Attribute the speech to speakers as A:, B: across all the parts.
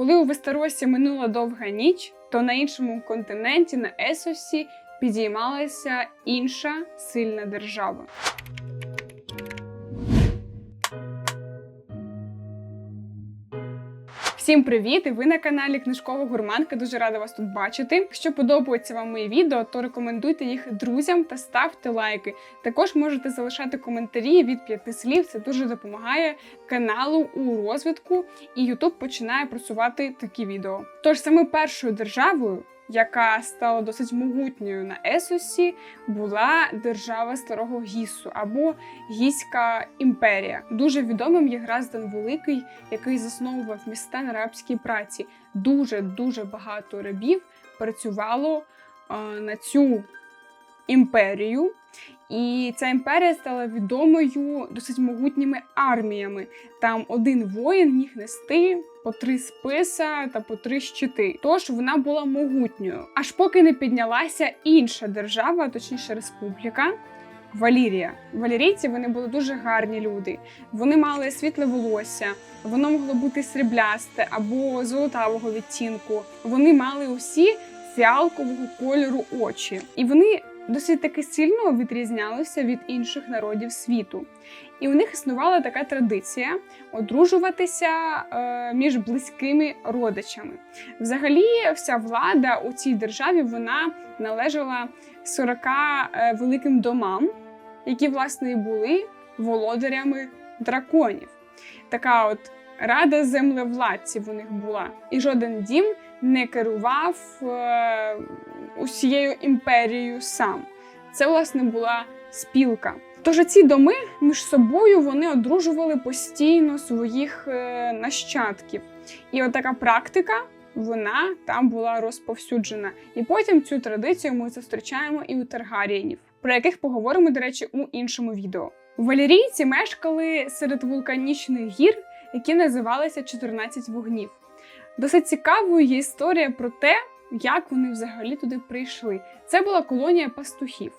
A: Коли у Вестеросі минула довга ніч, то на іншому континенті, на Есосі, підіймалася інша сильна держава. Всім привіт! І ви на каналі Книжкова Гурманка. Дуже рада вас тут бачити. Якщо подобаються вам мої відео, то рекомендуйте їх друзям та ставте лайки. Також можете залишати коментарі від п'яти слів. Це дуже допомагає каналу у розвитку, і YouTube починає просувати такі відео. Тож саме першою державою. Яка стала досить могутньою на Есосі, була держава старого Гісу або Гіська імперія. Дуже відомим є Граздан Великий, який засновував міста на рабській праці. Дуже дуже багато рабів працювало е, на цю імперію. І ця імперія стала відомою досить могутніми арміями. Там один воїн міг нести по три списа та по три щити. Тож вона була могутньою. Аж поки не піднялася інша держава, точніше республіка. Валірія. Валірійці вони були дуже гарні люди. Вони мали світле волосся, воно могло бути сріблясте або золотавого відтінку. Вони мали усі фіалкового кольору очі, і вони досить таки сильно відрізнялися від інших народів світу. І у них існувала така традиція одружуватися е, між близькими родичами. Взагалі, вся влада у цій державі вона належала 40 е, великим домам, які власне і були володарями драконів. Така от рада землевладців у них була. І жоден дім не керував е, усією імперією сам. Це, власне, була спілка. Тож ці доми між собою вони одружували постійно своїх е, нащадків. І от така практика вона там була розповсюджена. І потім цю традицію ми зустрічаємо і у Таргарієнів, про яких поговоримо, до речі, у іншому відео. Валерійці мешкали серед вулканічних гір, які називалися 14 вогнів. Досить цікавою є історія про те, як вони взагалі туди прийшли. Це була колонія пастухів,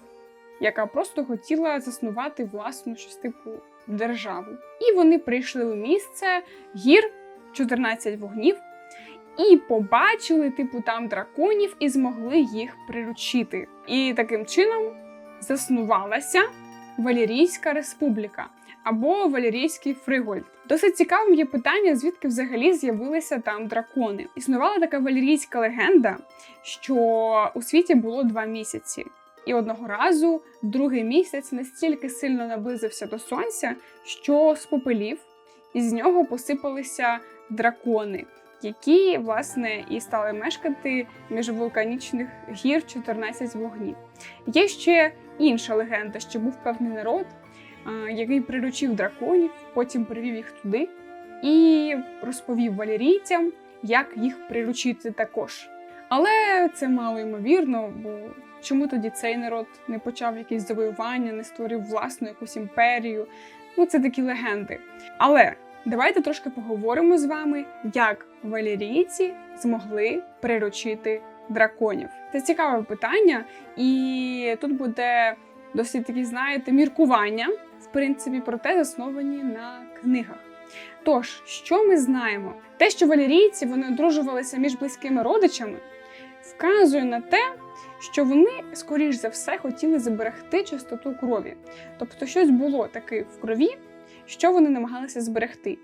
A: яка просто хотіла заснувати власну щось типу державу. І вони прийшли у місце гір 14 вогнів і побачили, типу, там драконів і змогли їх приручити. І таким чином заснувалася Валерійська республіка або Валерійський Фригольд. Досить цікавим є питання, звідки взагалі з'явилися там дракони. Існувала така валерійська легенда, що у світі було два місяці. І одного разу другий місяць настільки сильно наблизився до сонця, що спопелів, і з нього посипалися дракони, які, власне, і стали мешкати між вулканічних гір 14 вогнів. Є ще інша легенда, що був певний народ, який приручив драконів, потім привів їх туди і розповів валерійцям, як їх приручити також. Але це мало ймовірно, бо чому тоді цей народ не почав якісь завоювання, не створив власну якусь імперію? Ну, це такі легенди. Але давайте трошки поговоримо з вами, як валерійці змогли приручити драконів. Це цікаве питання, і тут буде досить такі, знаєте, міркування в принципі, проте засновані на книгах. Тож, що ми знаємо? Те, що валерійці вони одружувалися між близькими родичами, вказує на те, що вони, скоріш за все, хотіли зберегти чистоту крові. Тобто, щось було таке в крові, що вони намагалися зберегти.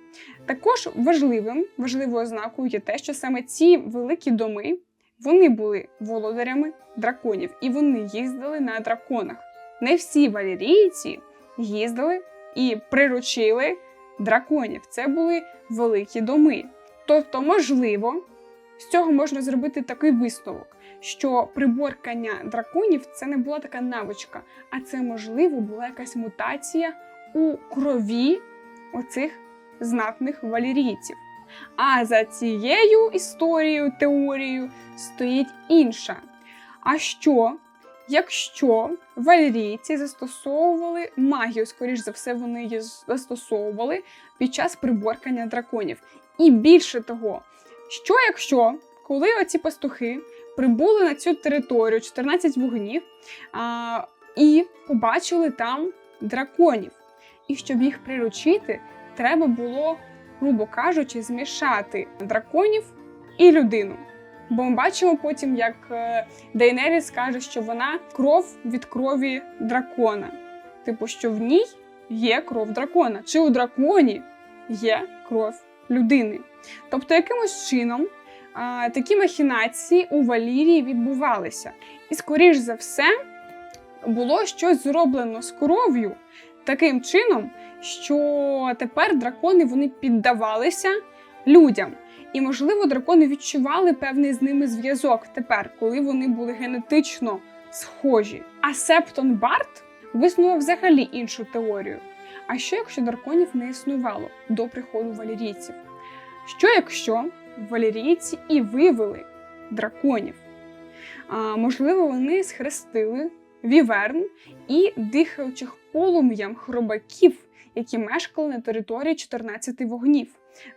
A: Також важливим, важливою ознакою є те, що саме ці великі доми вони були володарями драконів, і вони їздили на драконах. Не всі валерійці їздили і приручили драконів. Це були великі доми. Тобто, можливо, з цього можна зробити такий висновок, що приборкання драконів це не була така навичка, а це, можливо, була якась мутація у крові оцих знатних валірійців. А за цією історією, теорією стоїть інша. А що Якщо валерійці застосовували магію, скоріш за все, вони її застосовували під час приборкання драконів. І більше того, що якщо, коли оці пастухи прибули на цю територію 14 вогнів а, і побачили там драконів, і щоб їх приручити, треба було, грубо кажучи, змішати драконів і людину. Бо ми бачимо потім, як е, Дейнеріс каже, що вона кров від крові дракона. Типу, що в ній є кров дракона, чи у драконі є кров людини. Тобто, якимось чином а, такі махінації у Валірії відбувалися. І, скоріш за все, було щось зроблено з кров'ю таким чином, що тепер дракони вони піддавалися людям. І, можливо, дракони відчували певний з ними зв'язок тепер, коли вони були генетично схожі. А Септон Барт виснував взагалі іншу теорію. А що якщо драконів не існувало до приходу валірійців? Що якщо валірійці і вивели драконів? А, можливо, вони схрестили віверн і дихаючих полум'ям хробаків, які мешкали на території 14 вогнів.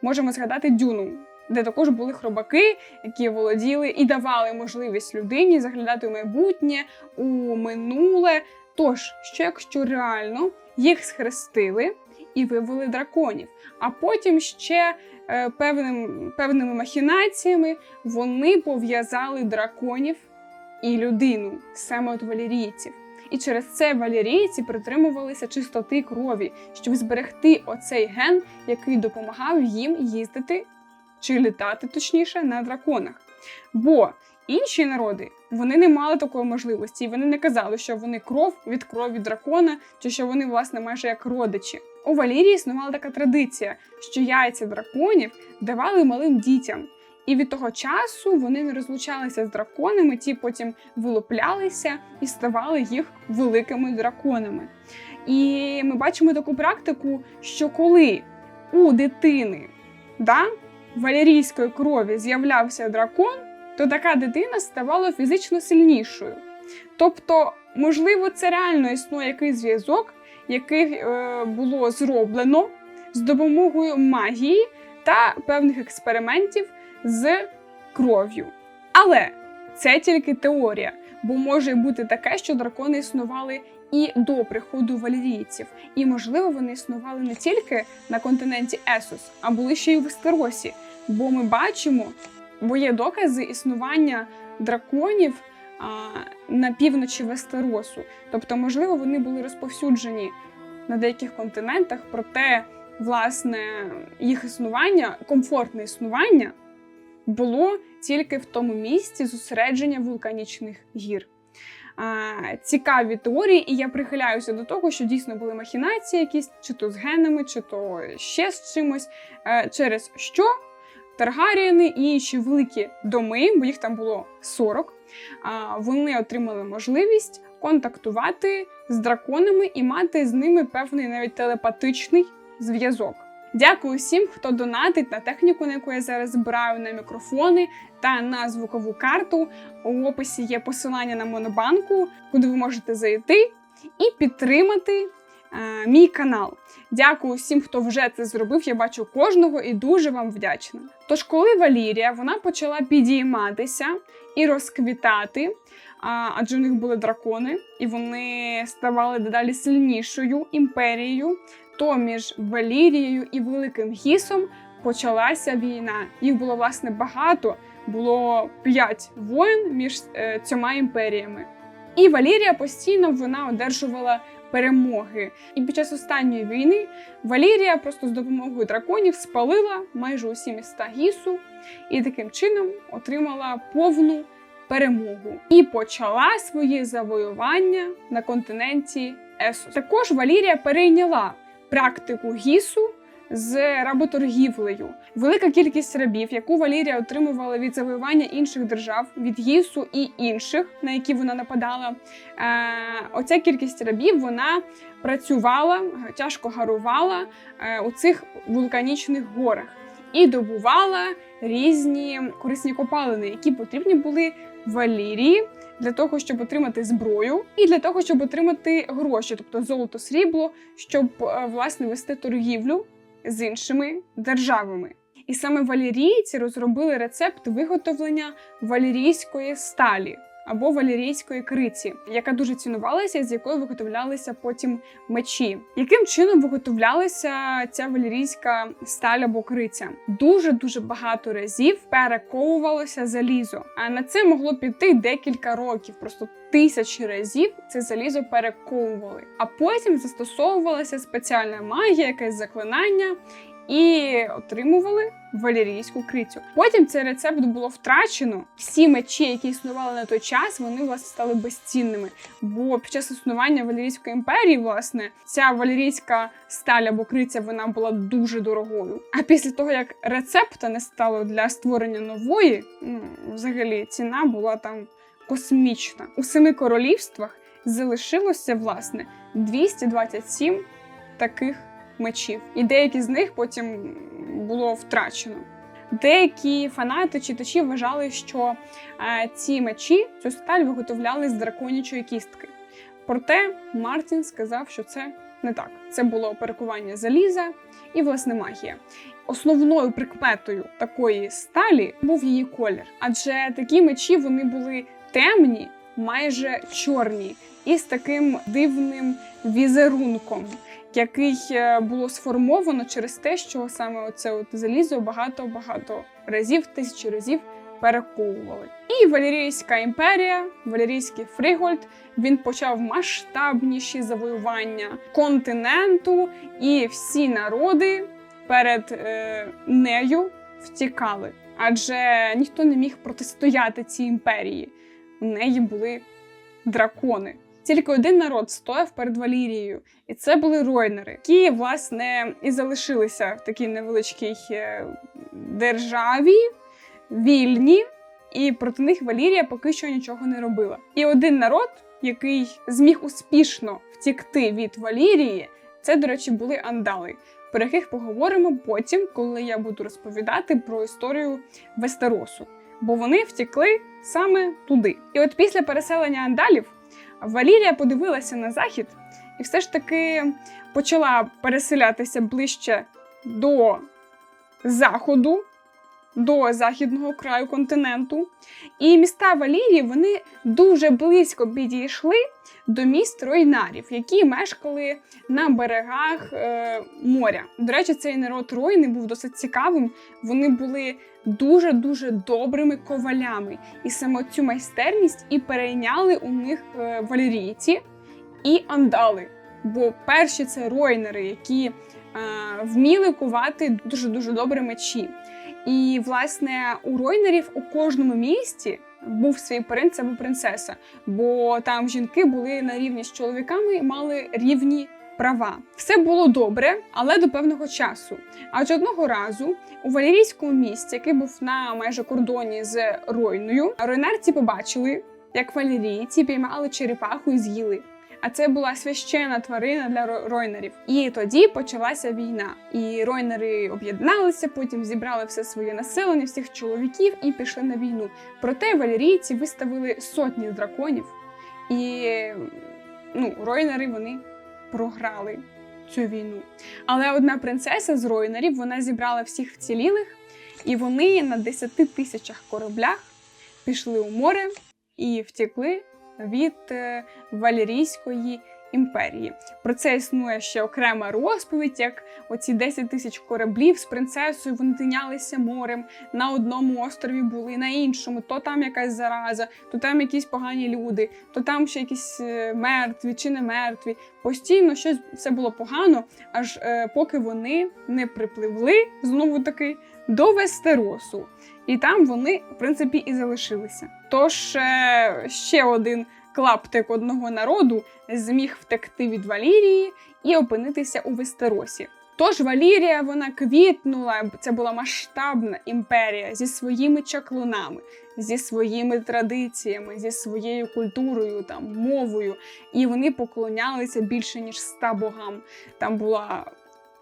A: Можемо згадати дюну, де також були хробаки, які володіли і давали можливість людині заглядати у майбутнє, у минуле. Тож, що якщо реально їх схрестили і вивели драконів, а потім ще е, певним, певними махінаціями вони пов'язали драконів і людину, саме от валірійців. І через це валірійці притримувалися чистоти крові, щоб зберегти оцей ген, який допомагав їм їздити чи літати точніше на драконах. Бо інші народи вони не мали такої можливості, і вони не казали, що вони кров від крові дракона, чи що вони, власне, майже як родичі. У Валірії існувала така традиція, що яйця драконів давали малим дітям. І від того часу вони не розлучалися з драконами, ті потім вилуплялися і ставали їх великими драконами. І ми бачимо таку практику, що коли у дитини да, валерійської крові з'являвся дракон, то така дитина ставала фізично сильнішою. Тобто, можливо, це реально існує якийсь зв'язок, який е, було зроблено з допомогою магії та певних експериментів з кров'ю. Але це тільки теорія, бо може бути таке, що дракони існували і до приходу валерійців. І, можливо, вони існували не тільки на континенті Есос, а були ще й у Вестеросі. Бо ми бачимо, бо є докази існування драконів а, на півночі Вестеросу. Тобто, можливо, вони були розповсюджені на деяких континентах, проте, власне, їх існування, комфортне існування було тільки в тому місці зосередження вулканічних гір. Цікаві теорії, і я прихиляюся до того, що дійсно були махінації, якісь чи то з генами, чи то ще з чимось, е, через що Таргаріани і інші великі доми, бо їх там було 40, а, вони отримали можливість контактувати з драконами і мати з ними певний навіть телепатичний зв'язок. Дякую всім, хто донатить на техніку, на яку я зараз збираю на мікрофони та на звукову карту. У описі є посилання на монобанку, куди ви можете зайти і підтримати е, мій канал. Дякую всім, хто вже це зробив. Я бачу кожного і дуже вам вдячна. Тож, коли Валірія вона почала підійматися і розквітати, адже у них були дракони, і вони ставали дедалі сильнішою імперією, то між Валірією і Великим Гісом почалася війна. Їх було власне багато, було п'ять воїн між е, цьома імперіями. І Валірія постійно вона одержувала перемоги. І під час останньої війни Валірія просто з допомогою драконів спалила майже усі міста Гісу і таким чином отримала повну перемогу і почала свої завоювання на континенті Есос. Також Валірія перейняла практику гісу з работоргівлею. Велика кількість рабів, яку Валірія отримувала від завоювання інших держав, від гісу і інших, на які вона нападала. Е, оця кількість рабів вона працювала, тяжко гарувала е, у цих вулканічних горах і добувала різні корисні копалини, які потрібні були Валірії для того, щоб отримати зброю, і для того, щоб отримати гроші, тобто золото, срібло, щоб е, власне вести торгівлю з іншими державами. І саме валірійці розробили рецепт виготовлення валірійської сталі. Або валерійської криці, яка дуже цінувалася, з якої виготовлялися потім мечі. Яким чином виготовлялася ця валерійська сталь або криця? Дуже дуже багато разів перековувалося залізо, а на це могло піти декілька років, просто тисячі разів це залізо перековували. А потім застосовувалася спеціальна магія, якесь заклинання. І отримували валерійську крицю. Потім цей рецепт було втрачено. Всі мечі, які існували на той час, вони власне стали безцінними. Бо під час існування Валерійської імперії, власне, ця валерійська сталь або криця вона була дуже дорогою. А після того, як рецепта не стало для створення нової, ну взагалі ціна була там космічна. У семи королівствах залишилося власне 227 таких мечів, і деякі з них потім було втрачено. Деякі фанати читачі вважали, що е, ці мечі цю сталь виготовляли з драконячої кістки. Проте Мартін сказав, що це не так. Це було перекування заліза і власне магія. Основною прикметою такої сталі був її колір, адже такі мечі вони були темні, майже чорні, і з таким дивним візерунком який е, було сформовано через те, що саме оце от залізо багато-багато разів, тисячі разів перековували. І Валерійська імперія, Валерійський Фригольд, він почав масштабніші завоювання континенту, і всі народи перед е, нею втікали. Адже ніхто не міг протистояти цій імперії. У неї були дракони. Тільки один народ стояв перед Валірією, і це були ройнери, які власне і залишилися в такій невеличкій е, державі, вільні, і проти них Валірія поки що нічого не робила. І один народ, який зміг успішно втікти від Валірії, це, до речі, були андали. Про яких поговоримо потім, коли я буду розповідати про історію Вестеросу, бо вони втекли саме туди. І от після переселення андалів Валірія подивилася на захід і все ж таки почала переселятися ближче до заходу, до західного краю континенту. І міста Валірії вони дуже близько підійшли до міст Ройнарів, які мешкали на берегах е, моря. До речі, цей народ Ройни був досить цікавим. Вони були дуже-дуже добрими ковалями. І саме цю майстерність і перейняли у них е, валерійці і андали. Бо перші це ройнери, які е, вміли кувати дуже-дуже добре мечі. І, власне, у ройнерів у кожному місті був свій принц або принцеса, бо там жінки були на рівні з чоловіками і мали рівні права. Все було добре, але до певного часу. Адже одного разу у валерійському місті, який був на майже кордоні з Ройною, ройнерці побачили, як валерійці піймали черепаху і з'їли. А це була священна тварина для ройнерів. І тоді почалася війна. І ройнери об'єдналися, потім зібрали все своє населення, всіх чоловіків і пішли на війну. Проте валерійці виставили сотні драконів, і ну, ройнери вони програли цю війну. Але одна принцеса з ройнерів вона зібрала всіх вцілілих, і вони на 10 тисячах кораблях пішли у море і втекли від е, Валерійської імперії. Про це існує ще окрема розповідь, як оці 10 тисяч кораблів з принцесою вони тинялися морем. На одному острові були, на іншому, то там якась зараза, то там якісь погані люди, то там ще якісь е, мертві чи не мертві. Постійно щось все було погано, аж е, поки вони не припливли знову таки до Вестеросу. І там вони, в принципі, і залишилися. Тож е, ще один клаптик одного народу зміг втекти від Валірії і опинитися у Вестеросі. Тож Валірія вона квітнула, це була масштабна імперія зі своїми чаклунами, зі своїми традиціями, зі своєю культурою, там мовою, і вони поклонялися більше ніж ста богам. Там була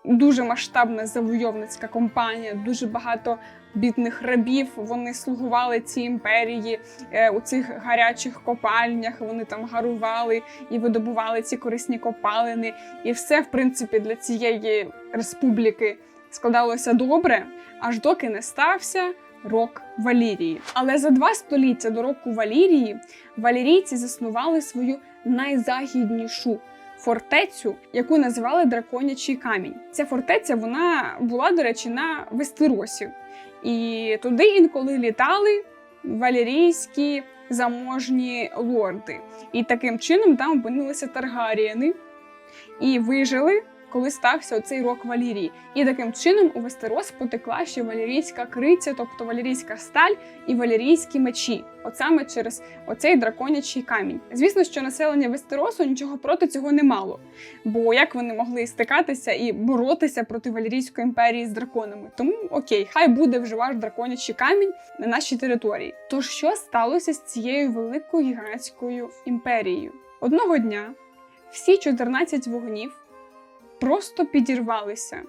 A: дуже масштабна завойовницька компанія, дуже багато бідних рабів. Вони слугували цій імперії е, у цих гарячих копальнях. Вони там гарували і видобували ці корисні копалини. І все, в принципі, для цієї республіки складалося добре, аж доки не стався Рок Валірії. Але за два століття до року Валірії валірійці заснували свою найзахіднішу фортецю, яку називали Драконячий камінь. Ця фортеця вона була, до речі, на Вестеросі. І туди інколи літали валерійські заможні лорди. І таким чином там опинилися таргаріяни і вижили, коли стався оцей рок Валірії. І таким чином у Вестерос потекла ще валерійська криця, тобто валерійська сталь і валерійські мечі. От саме через оцей драконячий камінь. Звісно, що населення Вестеросу нічого проти цього не мало. Бо як вони могли стикатися і боротися проти Валерійської імперії з драконами? Тому окей, хай буде вже ваш драконячий камінь на нашій території. Тож що сталося з цією великою гігантською імперією? Одного дня всі 14 вогнів просто підірвалися.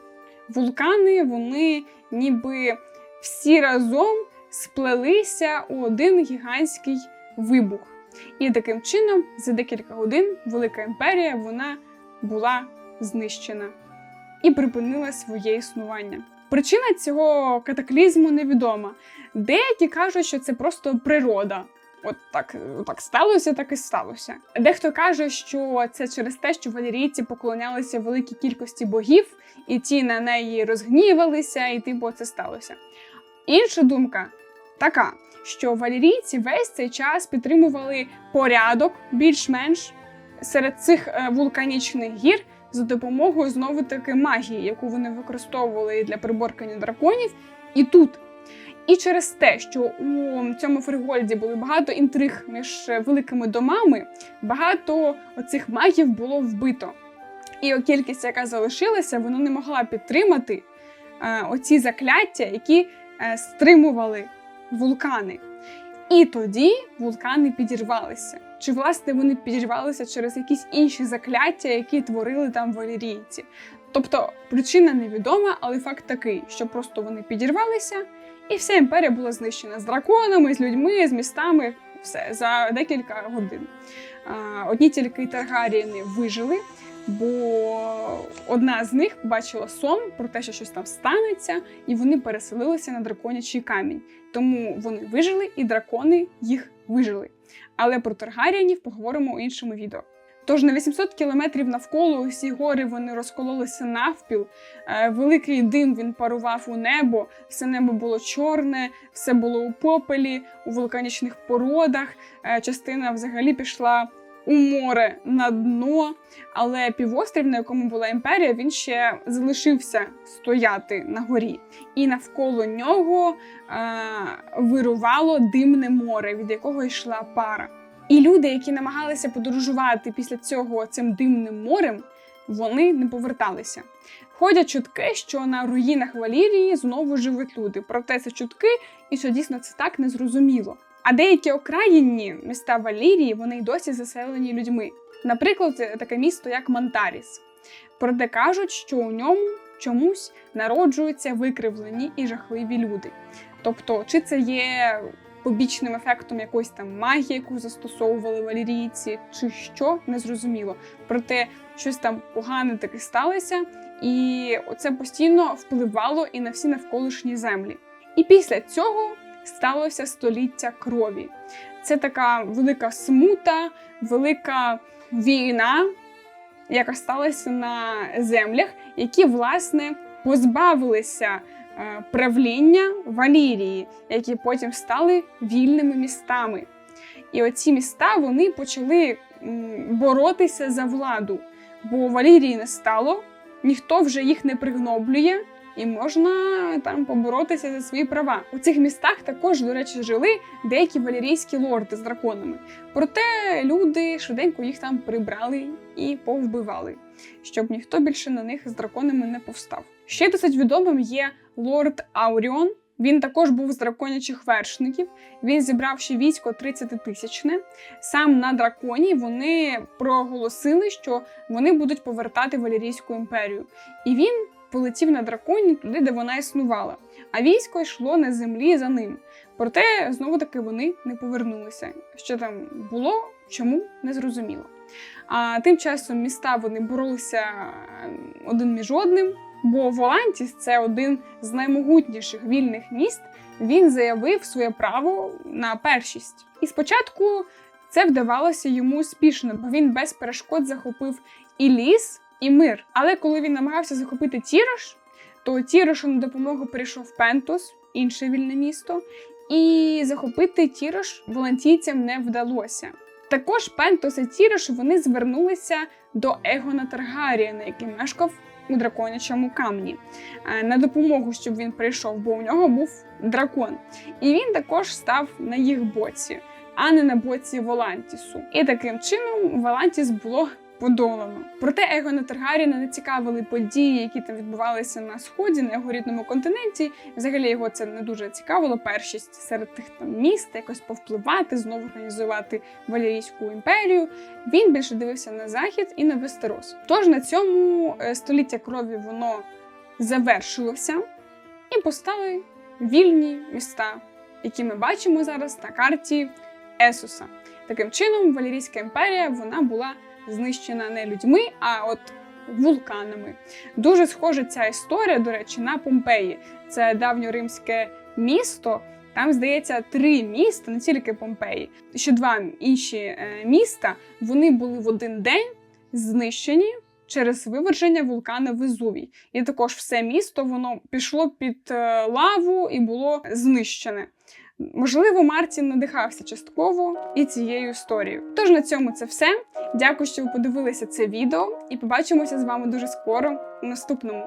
A: Вулкани, вони ніби всі разом сплелися у один гігантський вибух. І таким чином, за декілька годин, велика імперія вона була знищена і припинила своє існування. Причина цього катаклізму невідома. Деякі кажуть, що це просто природа. От так, так сталося, так і сталося. Дехто каже, що це через те, що валерійці поклонялися великій кількості богів, і ті на неї розгнівалися, і типу це сталося. Інша думка така, що валерійці весь цей час підтримували порядок більш-менш серед цих е, вулканічних гір за допомогою знову таки магії, яку вони використовували для приборкання драконів, і тут. І через те, що у цьому Фригольді були багато інтриг між великими домами, багато оцих магів було вбито. І кількість, яка залишилася, вона не могла підтримати е, оці закляття, які е, стримували вулкани. І тоді вулкани підірвалися. Чи власне вони підірвалися через якісь інші закляття, які творили там валерійці? Тобто причина невідома, але факт такий, що просто вони підірвалися, і вся імперія була знищена з драконами, з людьми, з містами. Все за декілька годин. Одні тільки Таргарієни вижили, бо одна з них побачила сон про те, що щось там станеться, і вони переселилися на драконячий камінь. Тому вони вижили, і дракони їх вижили. Але про Таргарієнів поговоримо у іншому відео. Тож на 800 кілометрів навколо усі гори вони розкололися навпіл. Е, Великий дим він парував у небо, все небо було чорне, все було у попелі, у вулканічних породах. Е, Частина взагалі пішла у море на дно. Але півострів, на якому була імперія, він ще залишився стояти на горі. І навколо нього е, вирувало димне море, від якого йшла пара. І люди, які намагалися подорожувати після цього цим димним морем, вони не поверталися. Ходять чутки, що на руїнах Валірії знову живуть люди. Проте це чутки, і що дійсно це так незрозуміло. А деякі окраїнні міста Валірії вони й досі заселені людьми. Наприклад, таке місто, як Монтаріс. Проте кажуть, що у ньому чомусь народжуються викривлені і жахливі люди. Тобто, чи це є побічним ефектом якоїсь там магії, яку застосовували валірійці, чи що незрозуміло. Проте щось там погане таки сталося, і це постійно впливало і на всі навколишні землі. І після цього сталося століття крові. Це така велика смута, велика війна, яка сталася на землях, які власне позбавилися правління Валірії, які потім стали вільними містами. І оці міста вони почали боротися за владу, бо Валірії не стало, ніхто вже їх не пригноблює, і можна там поборотися за свої права. У цих містах також, до речі, жили деякі валерійські лорди з драконами. Проте люди швиденько їх там прибрали і повбивали, щоб ніхто більше на них з драконами не повстав. Ще досить відомим є лорд Ауріон. Він також був з драконячих вершників. Він зібрав ще військо 30 тисячне. Сам на драконі вони проголосили, що вони будуть повертати Валерійську імперію. І він полетів на драконі туди, де вона існувала. А військо йшло на землі за ним. Проте знову таки вони не повернулися. Що там було, чому не зрозуміло. А тим часом міста вони боролися один між одним. Бо Волантіс це один з наймогутніших вільних міст він заявив своє право на першість. І спочатку це вдавалося йому успішно, бо він без перешкод захопив і ліс, і мир. Але коли він намагався захопити Тірош, то Тірошу на допомогу прийшов Пентус, інше вільне місто, і захопити Тірош волантійцям не вдалося. Також Пентос і Тірош вони звернулися до Егона Таргарієна, який мешкав у драконячому камні, е, на допомогу, щоб він прийшов, бо у нього був дракон. І він також став на їх боці, а не на боці Волантісу. І таким чином Волантіс було подолано. Проте Егона Таргаріна не цікавили події, які там відбувалися на сході, на його рідному континенті. Взагалі його це не дуже цікавило. Першість серед тих там міст, якось повпливати, знову організувати Валерійську імперію. Він більше дивився на захід і на Вестерос. Тож на цьому е, століття крові воно завершилося і постали вільні міста, які ми бачимо зараз на карті Есуса. Таким чином, Валерійська імперія вона була знищена не людьми, а от вулканами. Дуже схожа ця історія, до речі, на Помпеї. Це давньоримське місто. Там, здається, три міста, не тільки Помпеї. Ще два інші е, міста вони були в один день знищені через виверження вулкана Везувій. І також все місто воно пішло під е, лаву і було знищене. Можливо, Мартін надихався частково і цією історією. Тож на цьому це все. Дякую, що ви подивилися це відео, і побачимося з вами дуже скоро у наступному.